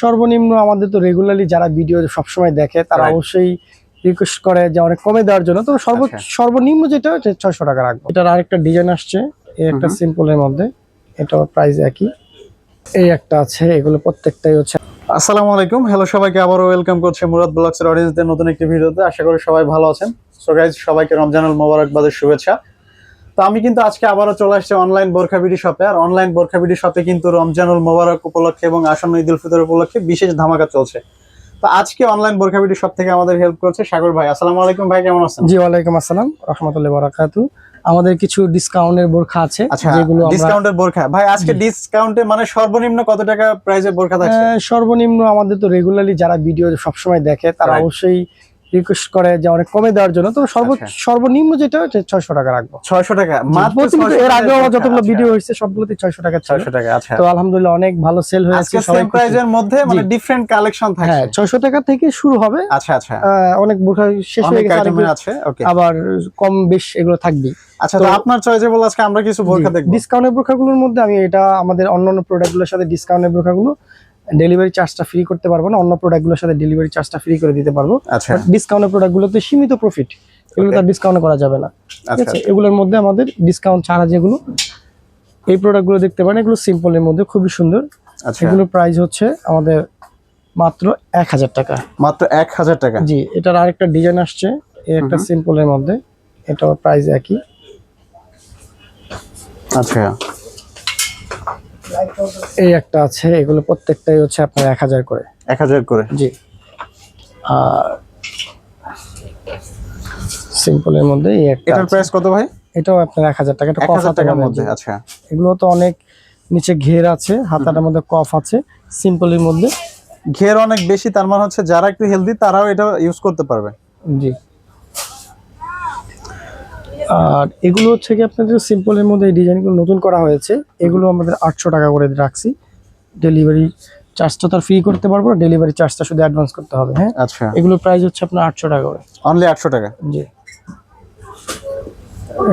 সর্বনিম্ন আমাদের তো রেগুলারলি যারা ভিডিও সবসময় দেখে তারা অবশ্যই রিকোয়েস্ট করে যে অনেক কমে দেওয়ার জন্য। তো সর্ব আচ্ছা। সর্বনিম্ন যেটা ছয়শো টাকা রাখব। এটার আরেকটা ডিজাইন আসছে এই একটা সিম্পলের মধ্যে। এটাও প্রাইস একই। এই একটা আছে এগুলো প্রত্যেকটাই হচ্ছে আসসালামু আলাইকুম। হ্যালো সবাইকে আবারও ওয়েলকাম করছে মুরাদ ব্লগসের অডিয়েন্সদের নতুন একটি ভিডিওতে আশা করি সবাই ভালো আছেন। সো গাইজ সবাইকে রমজানুল মোবারকবাদের শুভেচ্ছা। তো আমি কিন্তু আজকে আবারও চলে আসছি অনলাইন বোরখা বিডি শপে আর অনলাইন বোরখা বিডি শপে কিন্তু রমজানুল মোবারক উপলক্ষে এবং আসন্ন ঈদ উল ফিতর উপলক্ষে বিশেষ ধামাকা চলছে। তো আজকে অনলাইন বোরখা বিডি শপ থেকে আমাদের হেল্প করছে সাগর ভাই। আসসালামু আলাইকুম ভাই কেমন আছেন? জি ওয়ালাইকুম আসসালাম রহমতুল্লাহ বারাকাতু আমাদের কিছু ডিসকাউন্টের বোরখা আছে আচ্ছা যেগুলো ডিসকাউন্টের বোরখা। ভাই আজকে ডিসকাউন্টে মানে সর্বনিম্ন কত টাকা প্রাইসে বোরখা থাকছে? সর্বনিম্ন আমাদের তো রেগুলারলি যারা ভিডিও সবসময় দেখে তারা অবশ্যই রিকোয়েস্ট করে যে অনেক কমে দেওয়ার জন্য তো আচ্ছা। সর্বনিম্ন যেটা ছয়শো টাকা রাখব। ছয়শো টাকা মাত্র এর আগেও যতগুলো ভিডিও হয়েছে সবগুলোতে ছয়শো টাকা ছিল। ছয়শো টাকা আচ্ছা। তো আলহামদুলিল্লাহ অনেক ভালো সেল হয়েছে সেম প্রাইজের মধ্যে মানে ডিফারেন্ট কালেকশন হ্যাঁ ছয়শো টাকা থেকে শুরু হবে। আচ্ছা আচ্ছা। অনেক শেষ হয়ে গেছে আছে আবার কম বেশ এগুলো থাকবেই। আচ্ছা তো- আপনার চয়েজেবল আজকে আমরা কিছু বোরখা দেখব। ডিসকাউন্টের বোরখাগুলোর মধ্যে আমি এটা আমাদের অন্যান্য প্রোডাক্টগুলোর সাথে ডিসকাউন্টের বোরখাগুলো ডেলিভারি চার্জটা ফ্রি করতে পারব না অন্য প্রোডাক্টগুলোর সাথে ডেলিভারি চার্জটা ফ্রি করে দিতে পারব। আচ্ছা। ডিসকাউন্টের প্রোডাক্টগুলোতে সীমিত প্রফিট এগুলো তার ডিসকাউন্ট করা যাবে না। ঠিক আচ্ছা। আছে? এগুলোর মধ্যে আমাদের ডিসকাউন্ট ছাড়া যেগুলো এই প্রোডাক্টগুলো দেখতে পারেন এগুলো সিম্পলের মধ্যে খুবই সুন্দর। আচ্ছা। এগুলোর প্রাইস হচ্ছে আমাদের মাত্র এক হাজার টাকা। মাত্র এক হাজার টাকা। জি এটার আরেকটা ডিজাইন আসছে এই একটা সিম্পলের মধ্যে এটাও প্রাইস একই। আচ্ছা। এই একটা আছে এগুলো প্রত্যেকটাই হচ্ছে আপনার এক হাজার করে। এক হাজার করে? জি। আর সিম্পলের মধ্যে এই একটা এটার প্রাইস কত ভাই? এটাও আপনার এক হাজার টাকা এটা কফ টাকার মধ্যে। আচ্ছা। এগুলো তো অনেক নিচে ঘের আছে হাতাটার মধ্যে কফ আছে সিম্পলের মধ্যে। ঘের অনেক বেশি তার মানে হচ্ছে যারা একটু হেলদি তারাও এটা ইউজ করতে পারবে। জি। আর এগুলো হচ্ছে কি আপনাদের সিম্পলের মধ্যে এই ডিজাইনগুলো নতুন করা হয়েছে। এগুলো আমাদের আটশো টাকা করে রাখছি। ডেলিভারি চার্জটা তো ফ্রি করতে পারব না ডেলিভারি চার্জটা শুধু অ্যাডভান্স করতে হবে হ্যাঁ? আচ্ছা। এগুলোর প্রাইস হচ্ছে আপনার আটশো টাকা করে। অনলি আটশো টাকা? জি।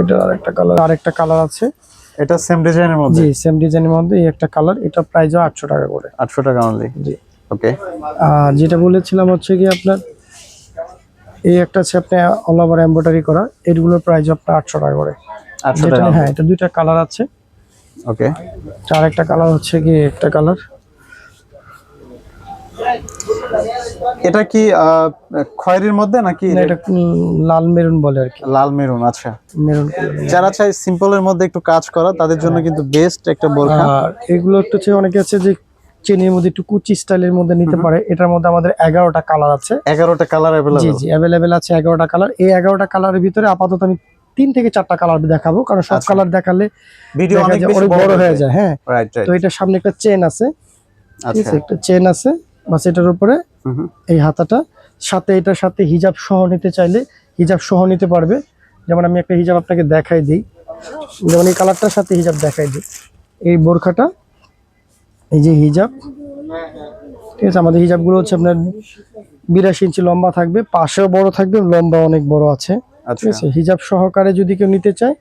এটা আরেকটা কালার আরেকটা কালার আছে। এটা সেম ডিজাইনের মধ্যে? জি সেম ডিজাইনের মধ্যে এই একটা কালার এটা প্রাইসও আটশো টাকা করে। আটশো টাকা অনলি জি। ওকে আর যেটা বলেছিলাম হচ্ছে কি আপনার এই একটা আছে আপনি অল ওভার এমব্রয়ডারি করা। এগুলোর প্রাইস আপনার আটশো টাকা করে। হ্যাঁ এটা দুইটা কালার আছে। ওকে আর একটা কালার হচ্ছে কি একটা কালার এটা কি খয়েরির মধ্যে নাকি এটা লাল মেরুন বলে আর কি। লাল মেরুন আচ্ছা। মেরুন যারা চাই সিম্পলের মধ্যে একটু কাজ করা তাদের জন্য কিন্তু বেস্ট একটা বোরখা। এগুলো একটু হচ্ছে অনেকে আছে যে চেনের মধ্যে একটু কুচি স্টাইলের মধ্যে নিতে পারে। এটার মধ্যে আমাদের এগারোটা কালার আছে। এগারোটা কালার জি জি অ্যাভেলেবেল আছে এগারোটা কালার। এই এগারোটা কালারের ভিতরে আপাতত আমি তিন থেকে চারটা কালার দেখাবো কারণ সব আচ্ছা। কালার দেখালে ভিডিও অনেক বড় হয়ে যায় হ্যাঁ। তো এটার সামনে একটা চেন আছে। আচ্ছা। একটা চেন আছে। বাস এটার উপরে। এই হাতাটা। সাথে এটার সাথে হিজাব সহ নিতে চাইলে হিজাব সহ নিতে পারবে। যেমন আমি একটা হিজাব আপনাকে দেখাই দিই। যেমন এই কালারটার সাথে হিজাব দেখাই দিই। এই বোরখাটা এই যে হিজাব। ঠিক আছে আমাদের হিজাবগুলো হচ্ছে আপনার বিরাশি ইঞ্চি লম্বা থাকবে পাশেও বড় থাকবে লম্বা অনেক বড় আছে। ঠিক আচ্ছা। আছে হিজাব সহকারে যদি কেউ নিতে চায়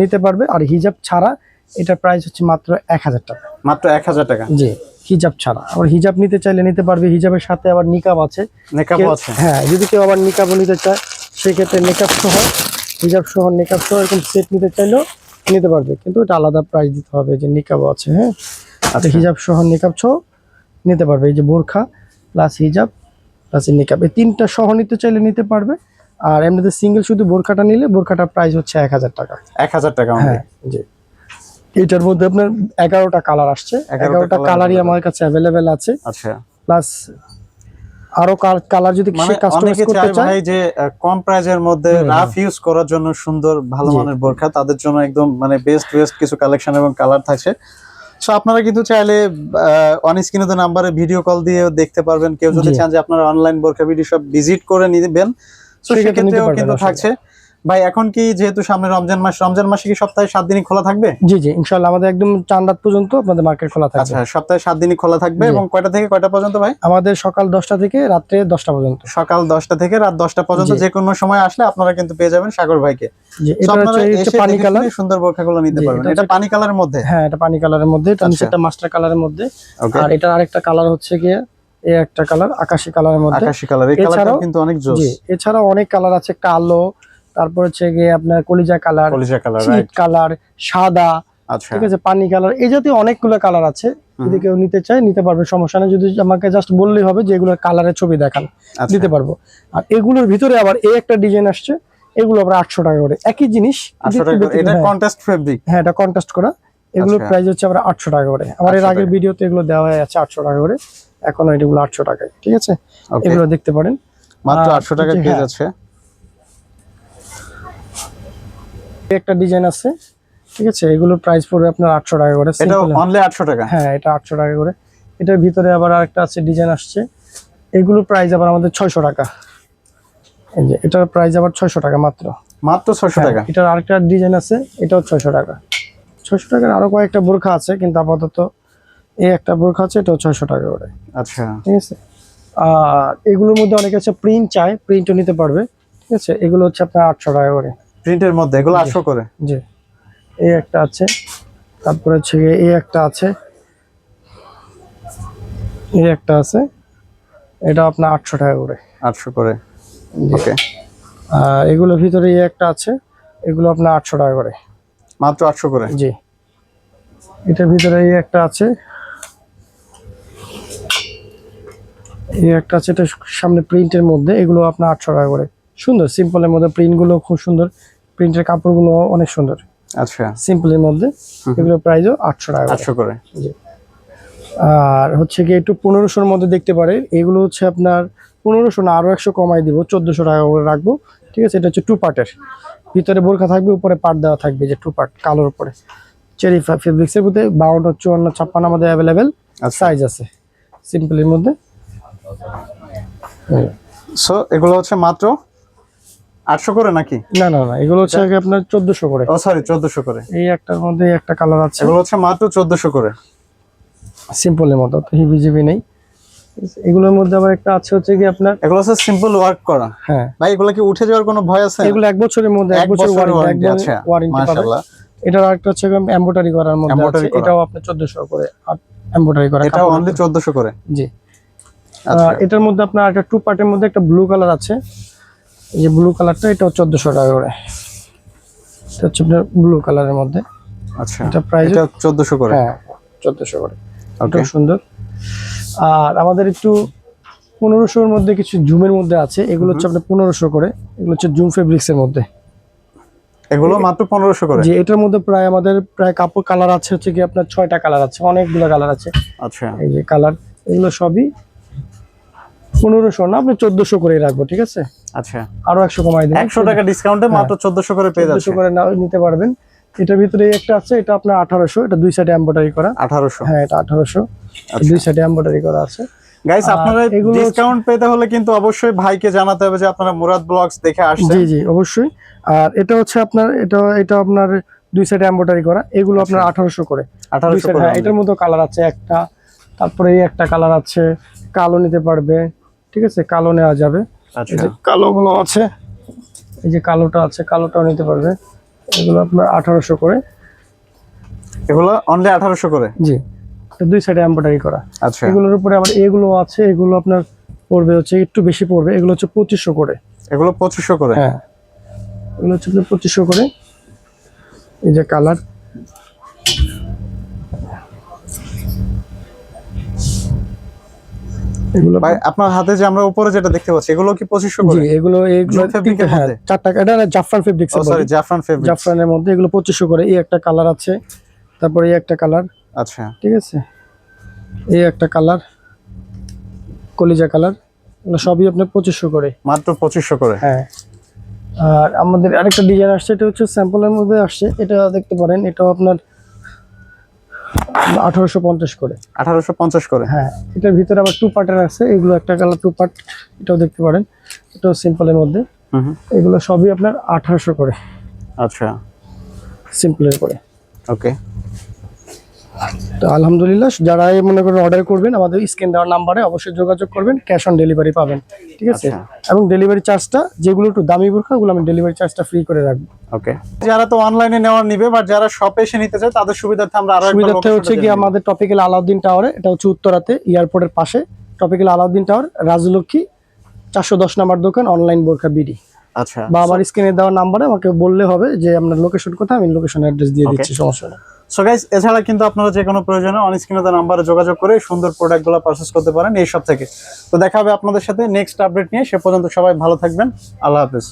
নিতে পারবে। আর হিজাব ছাড়া এটার প্রাইস হচ্ছে মাত্র এক হাজার টাকা। মাত্র এক হাজার টাকা? জি হিজাব ছাড়া। আবার হিজাব নিতে চাইলে নিতে পারবে হিজাবের সাথে আবার নিকাব আছে। আছে। হ্যাঁ যদি কেউ আবার নিকাবও নিতে চায় সেক্ষেত্রে নিকাব সহ হিজাব সহ নিকাব সহ এরকম সেট নিতে চাইলেও নিতে পারবে। কিন্তু এটা আলাদা প্রাইস দিতে হবে যে নিকাবও আছে হ্যাঁ? আচ্ছা। হিজাব সহ নিকাব সহ নিতে পারবে। এই যে বোরখা প্লাস হিজাব প্লাস নিকাব এই তিনটা সহ নিতে চাইলে নিতে পারবে। আর এমনিতে সিঙ্গেল শুধু বোরখাটা নিলে বোরখাটার প্রাইস হচ্ছে এক হাজার টাকা। এক হাজার টাকা হ্যাঁ জি। এটার মধ্যে আপনার এগারোটা কালার আসছে। এগারোটা কালারই আমার কাছে অ্যাভেলেবেল আছে। আচ্ছা। প্লাস আরও কালার যদি মানে সে কাস্টমাইজ করতে চায় ভাই যে কম প্রাইজের মধ্যে রাফ ইউজ করার জন্য সুন্দর ভালো মানের বোরখা তাদের জন্য একদম মানে বেস্ট বেস্ট কিছু কালেকশন এবং কালার থাকছে। সো আপনারা কিন্তু চাইলে অন স্ক্রিনে তো নাম্বারে ভিডিও কল দিয়ে দেখতে পারবেন। কেউ যদি চান যে আপনারা অনলাইন বোরখা ভিডিও সব ভিজিট করে নিবেন সো সেক্ষেত্রে সেক্ষেত্রেও কিন্তু থাকছে। ভাই এখন কি যেহেতু সামনে রমজান মাস রমজান মাসে কি সপ্তাহে সাত দিনই খোলা থাকবে? জি জি ইনশাল্লাহ আমাদের একদম চান রাত পর্যন্ত আপনাদের মার্কেট খোলা থাকবে। আচ্ছা সপ্তাহে সাত দিনই খোলা থাকবে এবং কয়টা থেকে কয়টা পর্যন্ত ভাই? আমাদের সকাল দশটা থেকে রাত্রে দশটা পর্যন্ত। সকাল দশটা থেকে রাত দশটা পর্যন্ত। যে কোনো সময় আসলে আপনারা কিন্তু পেয়ে যাবেন সাগর ভাইকে। পানি কালার সুন্দর বোরখাগুলো নিতে পারবেন। এটা পানি কালারের মধ্যে? হ্যাঁ এটা পানি কালারের মধ্যে এটা আচ্ছা। একটা মাস্টার কালারের মধ্যে। আর এটা আরেকটা কালার হচ্ছে গিয়ে এই একটা কালার আকাশি কালারের মধ্যে। আকাশি কালার এই কালারটা এছাড়াও- কিন্তু অনেক জোস। অনেক কালার আছে কালো তারপর হচ্ছে গিয়ে আপনার কলিজা কালার কলিজা কালার চিট কালার সাদা আচ্ছা। ঠিক আছে পানি কালার এই জাতীয় অনেকগুলো কালার আছে। যদি কেউ নিতে চায় নিতে পারবে সমস্যা নেই। যদি আমাকে জাস্ট বললেই হবে যে এগুলোর কালারের ছবি দেখান আচ্ছা। দিতে পারব। আর এগুলোর ভিতরে আবার এই একটা ডিজাইন আসছে এগুলো আবার আটশো টাকা করে। একই জিনিস এটা হ্যাঁ। কন্টেস্ট ফেব্রিক হ্যাঁ এটা কন্ট্রাস্ট করা। এগুলোর আচ্ছা। প্রাইস হচ্ছে আবার আটশো টাকা করে। আমার এর আগের। ভিডিওতে এগুলো দেওয়া হয়ে আছে আটশো টাকা করে। এখন এগুলো আটশো টাকায় ঠিক আছে? এগুলো দেখতে পারেন। মাত্র আটশো টাকা পেয়ে হ্যাঁ। যাচ্ছে। একটা ডিজাইন আছে ঠিক আছে? এগুলোর প্রাইস পড়বে আপনার আটশো টাকা করে এটা simple। অনলি আটশো টাকা? হ্যাঁ এটা আটশো টাকা করে। এটার ভিতরে আবার আরেকটা আছে ডিজাইন আসছে। এগুলোর প্রাইস আবার আমাদের ছয়শো টাকা। এই যে এটার প্রাইস আবার ছয়শো টাকা মাত্র। মাত্র ছশো হ্যাঁ, টাকা? এটার আরেকটা ডিজাইন আছে এটাও ছয়শো টাকা। ছয়শো টাকার আরও কয়েকটা বোরখা আছে কিন্তু আপাতত এই একটা বোরখা আছে এটাও ছয়শো টাকা করে। আচ্ছা। ঠিক আছে? আর এগুলোর মধ্যে অনেকে আছে প্রিন্ট চায় প্রিন্টও নিতে পারবে। ঠিক আছে? এগুলো হচ্ছে আপনার আটশো টাকা করে। প্রিন্টের মধ্যে এগুলো আটশো করে? জি। এই একটা আছে তারপরে হচ্ছে এই একটা আছে। এই একটা আছে এটা আপনার আটশো টাকা করে। আটশো করে? ওকে আর এগুলোর ভিতরে এই একটা আছে এগুলো আপনার আটশো টাকা করে। মাত্র আটশো করে? জি। এটার ভিতরে এই একটা আছে। এই একটা আছে এটা সামনে প্রিন্টের মধ্যে এগুলো আপনার আটশো টাকা করে। সুন্দর সিম্পলের মধ্যে প্রিন্টগুলো খুব সুন্দর। প্রিন্টের কাপড়গুলো অনেক সুন্দর। আচ্ছা। সিম্পলের মধ্যে। এগুলোর প্রাইসও আটশো টাকা করে। আটশো করে। আর হচ্ছে কি একটু পনেরোশোর মধ্যে দেখতে পারে এগুলো হচ্ছে আপনার পনেরোশো না আরও একশো কমাই দিব চোদ্দশো টাকা করে রাখব। ঠিক আছে? এটা হচ্ছে টু পার্টের ভিতরে বোরখা থাকবে উপরে পাট দেওয়া থাকবে যে টু পার্ট কালোর উপরে। চেরি ফেব্রিক্স এর মধ্যে বারোটা চুয়ান্ন ছাপ্পান্ন আমাদের অ্যাভেলেবেল আচ্ছা। সাইজ আছে। সিম্পলের মধ্যে। সো এগুলো হচ্ছে মাত্র আটশো করে নাকি? না না না এগুলো হচ্ছে আগে আপনার চোদ্দশো করে। ও সরি চোদ্দশো করে। এই একটার মধ্যে একটা কালার আছে। এগুলো হচ্ছে মাত্র চোদ্দশো করে। সিম্পলের মতো তো হিবি জিবি নেই। এগুলোর মধ্যে আবার একটা আছে হচ্ছে কি আপনার এগুলো হচ্ছে সিম্পল ওয়ার্ক করা। হ্যাঁ। ভাই এগুলো কি উঠে যাওয়ার কোনো ভয় আছে? এগুলো এক বছরের মধ্যে এক বছর ওয়ারেন্টি পাবে মাশাআল্লাহ। এটার আরেকটা হচ্ছে এমব্রয়ডারি করার মধ্যে আছে। এটাও আপনার 1400 করে। এমব্রয়ডারি করা এটাও। অনলি চোদ্দশো করে। জি। আচ্ছা। আর এটার মধ্যে আপনার একটা টু পার্টের মধ্যে একটা ব্লু কালার আছে। এই যে ব্লু কালারটা এটাও 1400 টাকা করে। এটা হচ্ছে আপনার ব্লু কালারের মধ্যে। আচ্ছা এটা প্রাইস এটা চোদ্দশো করে? হ্যাঁ 1400 করে। ওকে এটাও সুন্দর। আর আমাদের একটু পনেরোশোর মধ্যে কিছু জুমের মধ্যে আছে। এগুলো হচ্ছে আপনার পনেরোশো করে। এগুলো হচ্ছে জুম ফেব্রিক্স এর মধ্যে। এগুলো মাত্র পনেরোশো করে? যে এটার মধ্যে প্রায় আমাদের প্রায় কাপড় কালার আছে হচ্ছে কি আপনার ছয়টা কালার আছে। অনেকগুলো কালার আছে। আচ্ছা। এই যে কালার এগুলো সবই পনেরোশো না আপনি চোদ্দশো করে রাখব ঠিক আছে? আচ্ছা। আরও একশো কমাই দেবো একশো টাকা ডিসকাউন্টে মাত্র চোদ্দশো করে পেয়ে যাচ্ছে। করে নিতে পারবেন। এটার ভিতরে একটা আছে এটা আপনার আঠারোশো এটা দুই সাইডে এম্বয়ডারি করা। আঠারোশো। হ্যাঁ এটা আঠারোশো আচ্ছা। দুই সাইডে এম্বয়ডারি করা আছে। গাইস আপনারা ডিসকাউন্ট পেতে হলে কিন্তু অবশ্যই ভাইকে জানাতে হবে যে আপনারা মুরাদ ব্লগস দেখে আসছেন। জি জি অবশ্যই। আর এটা হচ্ছে আপনার এটা এটা আপনার দুই সাইডে এম্বয়ডারি করা এগুলো আপনার আঠারোশো করে। হ্যাঁ এটার মধ্যে কালার আছে একটা তারপরে এই একটা কালার আছে কালো নিতে পারবে। ঠিক আছে? কালো নেওয়া যাবে। আচ্ছা। যে কালোগুলো আছে এই যে কালোটা আছে কালোটাও নিতে পারবে। এগুলো আপনার আঠারোশো করে। এগুলো অনলি আঠারোশো করে? জি। দুই সাইডে এম্বয়ডারি করা। আচ্ছা। এগুলোর উপরে আবার এগুলো আছে এগুলো আপনার পড়বে হচ্ছে একটু বেশি পড়বে। এগুলো হচ্ছে পঁচিশশো করে। এগুলো পঁচিশশো করে? হ্যাঁ। এগুলো হচ্ছে পঁচিশশো করে। এই যে কালার। এগুলো আপনার হাতে যে আমরা উপরে যেটা দেখতে পাচ্ছি এগুলো কি পঁচিশশো করে? এগুলো এগুলো মধ্যে? চার টাকা এটা Zafran fabrics sorry Zafran fabric জাফরানের মধ্যে এগুলো পঁচিশশো করে এই একটা কালার আছে। তারপরে এই একটা কালার। আচ্ছা। ঠিক আছে? এই একটা কালার কলিজা কালার সবই আপনার পঁচিশশো করে। মাত্র পঁচিশশো করে? হ্যাঁ। আর আমাদের আরেকটা ডিজাইন আসছে এটা হচ্ছে স্যাম্পলের মধ্যে আসছে এটা দেখতে পারেন এটাও আপনার আঠারোশো পঞ্চাশ করে। আঠারোশো পঞ্চাশ করে? হ্যাঁ এটার ভিতরে আবার টু পার্টের আছে। এগুলো একটা কালার টু পার্ট এটাও দেখতে পারেন। এটাও সিম্পলের মধ্যে। এগুলো সবই আপনার আঠারোশো করে। আচ্ছা। সিম্পলের করে। ওকে তো আলহামদুলিল্লাহ যারা এই মনে করেন অর্ডার করবেন আমাদের স্ক্রিন দেওয়ার নাম্বারে অবশ্যই যোগাযোগ করবেন ক্যাশ অন ডেলিভারি পাবেন ঠিক আছে আচ্ছা। এবং ডেলিভারি চার্জটা যেগুলো একটু দামি বোরখা ওগুলো আমি ডেলিভারি চার্জটা ফ্রি করে রাখব ওকে যারা তো অনলাইনে নেওয়ার নিবে বা যারা শপে এসে নিতে চায় তাদের সুবিধার্থে আমরা আরও সুবিধার্থে হচ্ছে কি। আমাদের টপিক্যাল আলাউদ্দিন টাওয়ারে এটা হচ্ছে উত্তরাতে এয়ারপোর্টের পাশে টপিক্যাল আলাউদ্দিন টাওয়ার রাজলক্ষ্মী চারশো দশ নাম্বার দোকান অনলাইন বোরখা বিডি আচ্ছা বা আমার স্ক্রিনে দেওয়া নাম্বারে আমাকে বললে হবে যে আপনার লোকেশন কোথায় আমি লোকেশন অ্যাড্রেস দিয়ে. দিচ্ছি সমস্যা নেই সো গাইস এছাড়া কিন্তু আপনারা যে কোনো প্রয়োজনে অন স্ক্রিনে নাম্বারে যোগাযোগ করে সুন্দর প্রোডাক্টগুলো পারচেস করতে পারেন এই সব থেকে। তো দেখা হবে আপনাদের সাথে নেক্সট আপডেট নিয়ে। সে পর্যন্ত সবাই ভালো থাকবেন। আল্লাহ হাফেজ।